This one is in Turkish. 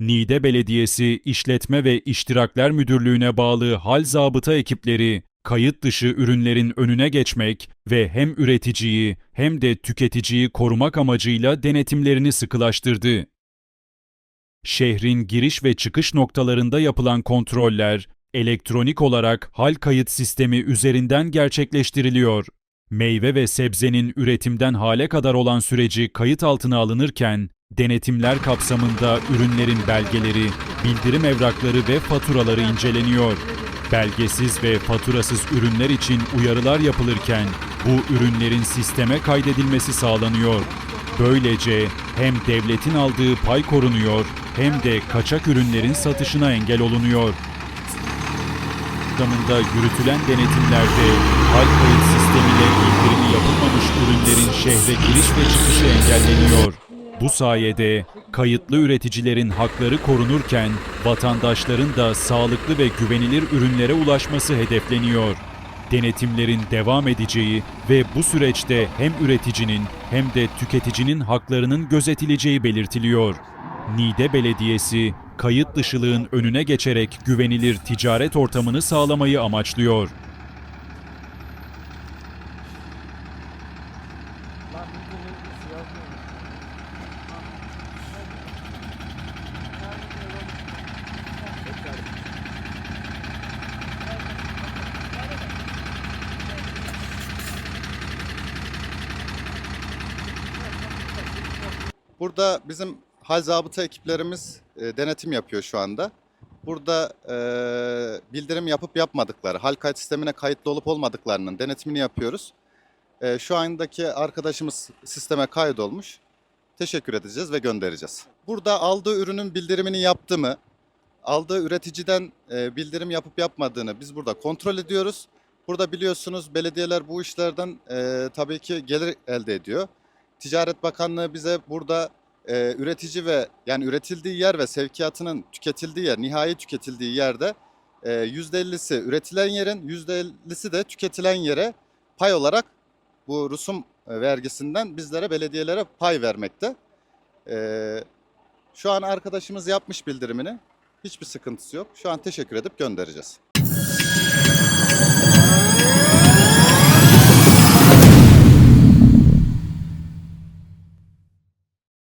Niğde Belediyesi İşletme ve İştirakler Müdürlüğü'ne bağlı hal zabıta ekipleri kayıt dışı ürünlerin önüne geçmek ve hem üreticiyi hem de tüketiciyi korumak amacıyla denetimlerini sıkılaştırdı. Şehrin giriş ve çıkış noktalarında yapılan kontroller elektronik olarak hal kayıt sistemi üzerinden gerçekleştiriliyor. Meyve ve sebzenin üretimden hale kadar olan süreci kayıt altına alınırken, denetimler kapsamında ürünlerin belgeleri, bildirim evrakları ve faturaları inceleniyor. Belgesiz ve faturasız ürünler için uyarılar yapılırken, bu ürünlerin sisteme kaydedilmesi sağlanıyor. Böylece hem devletin aldığı pay korunuyor, hem de kaçak ürünlerin satışına engel olunuyor kapsamında yürütülen denetimlerde hal kayıt sistemiyle bildirimi yapılmamış ürünlerin şehre giriş ve çıkışı engelleniyor. Bu sayede kayıtlı üreticilerin hakları korunurken vatandaşların da sağlıklı ve güvenilir ürünlere ulaşması hedefleniyor. Denetimlerin devam edeceği ve bu süreçte hem üreticinin hem de tüketicinin haklarının gözetileceği belirtiliyor. Niğde Belediyesi, kayıt dışılığın önüne geçerek güvenilir ticaret ortamını sağlamayı amaçlıyor. Burada bizim hal zabıta ekiplerimiz e, denetim yapıyor şu anda. Burada e, bildirim yapıp yapmadıkları, hal kayıt sistemine kayıtlı olup olmadıklarının denetimini yapıyoruz. E, şu andaki arkadaşımız sisteme kaydolmuş. Teşekkür edeceğiz ve göndereceğiz. Burada aldığı ürünün bildirimini yaptı mı, aldığı üreticiden e, bildirim yapıp yapmadığını biz burada kontrol ediyoruz. Burada biliyorsunuz belediyeler bu işlerden e, tabii ki gelir elde ediyor. Ticaret Bakanlığı bize burada e, üretici ve yani üretildiği yer ve sevkiyatının tüketildiği yer, nihai tüketildiği yerde e, %50'si üretilen yerin, %50'si de tüketilen yere pay olarak bu rusum e, vergisinden bizlere, belediyelere pay vermekte. E, şu an arkadaşımız yapmış bildirimini. Hiçbir sıkıntısı yok. Şu an teşekkür edip göndereceğiz.